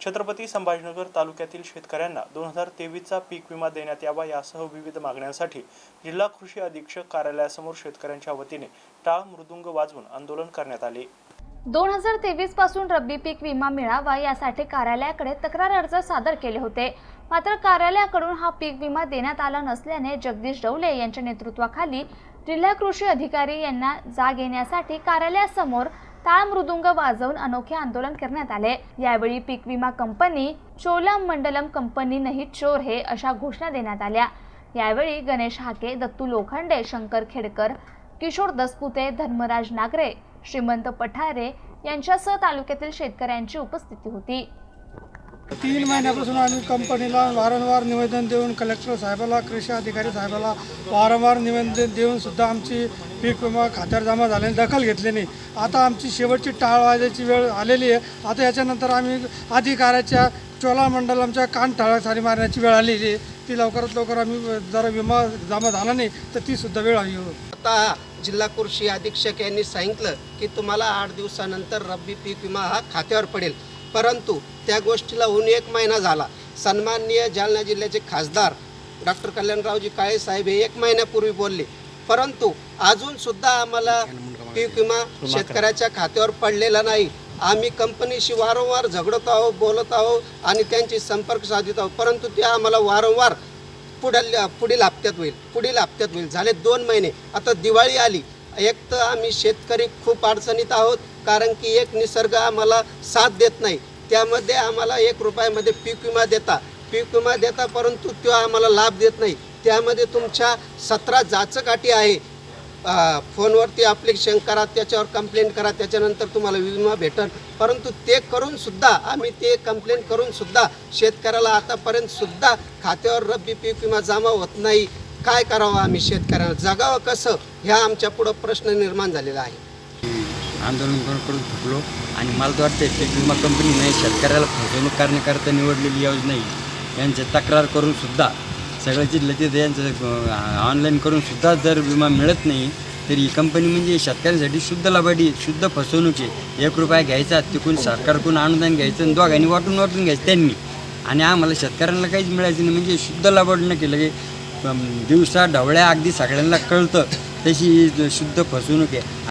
छत्रपती संभाजीनगर तालुक्यातील शेतकऱ्यांना दोन हजार तेवीसचा पीक विमा देण्यात यावा यासह विविध मागण्यांसाठी जिल्हा कृषी अधीक्षक कार्यालयासमोर शेतकऱ्यांच्या वतीने टाळ मृदुंग वाजवून आंदोलन करण्यात आले. दोन हजार तेवीसपासून रब्बी पीक विमा मिळावा यासाठी कार्यालयाकडे तक्रार अर्ज सादर केले होते. मात्र कार्यालयाकडून हा पीक विमा देण्यात आला नसल्याने जगदीश डवले यांच्या नेतृत्वाखाली जिल्हा कृषी अधिकारी यांना जाग येण्यासाठी कार्यालयासमोर टाळ मृदुंग वाजवून अनोखे आंदोलन करण्यात आले. यावेळी पीक विमा कंपनी चोलाम मंडलम कंपनी नाही चोर हे अशा घोषणा देण्यात आल्या. यावेळी गणेश हाके दत्तू लोखंडे शंकर खेडकर किशोर दसपुते धर्मराज नागरे श्रीमंत पठारे यांच्यासह तालुक्यातील शेतकऱ्यांची उपस्थिती होती. तीन महिन्यापासून आम्ही कंपनीला वारंवार निवेदन देऊन कलेक्टर साहेबाला कृषी अधिकारी साहेबाला वारंवार निवेदन देऊन सुद्धा आमची पीक विमा खात्यावर जमा झाल्याने दखल घेतली नाही. आता आमची शेवटची टाळ वाजायची वेळ आलेली आहे. आता याच्यानंतर आम्ही अधिकाऱ्याच्या चोलामंडलमच्या कान टाळा सारी मारण्याची वेळ आलेली आहे. ती लवकरात लवकर आम्ही जरा विमा जमा झाला नाही तर ती सुद्धा वेळ आली हो. आता जिल्हा कृषी अधीक्षक यांनी सांगितलं की तुम्हाला आठ दिवसानंतर रब्बी पीक विमा हा खात्यावर पडेल. परंतु त्या गोष्टीला होऊन एक महिना झाला. सन्माननीय जालना जिल्ह्याचे खासदार डॉक्टर कल्याणरावजी काळे साहेब हे एक महिन्यापूर्वी बोलले. परंतु अजून सुद्धा आम्हाला पीक विमा शेतकऱ्याच्या खात्यावर पडलेला नाही. आम्ही कंपनीशी वारंवार झगडत आहोत बोलत आहोत आणि त्यांची संपर्क साधित आहोत. परंतु ते आम्हाला वारंवार पुढील पुढील हप्त्यात होईल पुढील हप्त्यात होईल. झाले दोन महिने. आता दिवाळी आली. एक तर आम्ही शेतकरी खूप अडचणीत आहोत कारण की एक निसर्ग आम्हाला साथ देत नाही. त्यामध्ये आम्हाला एक रुपयामध्ये पीक विमा देता. पीक विमा देता परंतु तो आम्हाला लाभ देत नाही. त्यामध्ये तुमच्या सतरा जाचकाठी आहे. फोनवरती ॲप्लिकेशन करा त्याच्यावर कंप्लेंट करा त्याच्यानंतर तुम्हाला विमा भेटल. परंतु ते करूनसुद्धा आम्ही ते कंप्लेंट करूनसुद्धा शेतकऱ्याला आतापर्यंतसुद्धा खात्यावर रब्बी पीक विमा जमा होत नाही. काय करावं आम्ही शेतकऱ्याला जगावं कसं? ह्या आमच्या पुढं प्रश्न निर्माण झालेला आहे. आंदोलन करून करून थकलो आणि मला तर वाटतं पीक विमा कंपनीने शेतकऱ्याला फसवणूक करण्याकरता निवडलेली योजना आहे. यांचे तक्रार करून सुद्धा सगळ्या जिल्ह्यात यांचं ऑनलाईन करून सुद्धा जर विमा मिळत नाही तरी ही कंपनी म्हणजे शेतकऱ्यांसाठी शुद्ध लाभाडी शुद्ध फसवणूक आहे. एक रुपया घ्यायचा तिकून सरकारकडून अनुदान घ्यायचं आणि दोघांनी वाटून वाटून घ्यायचं त्यांनी. आणि आम्हाला शेतकऱ्यांना काहीच मिळायचं नाही म्हणजे शुद्ध लाभाड केलं की दिवसा ढवळ्या अगदी सगळ्यांना कळतं तशी शुद्ध फसवणूक आहे.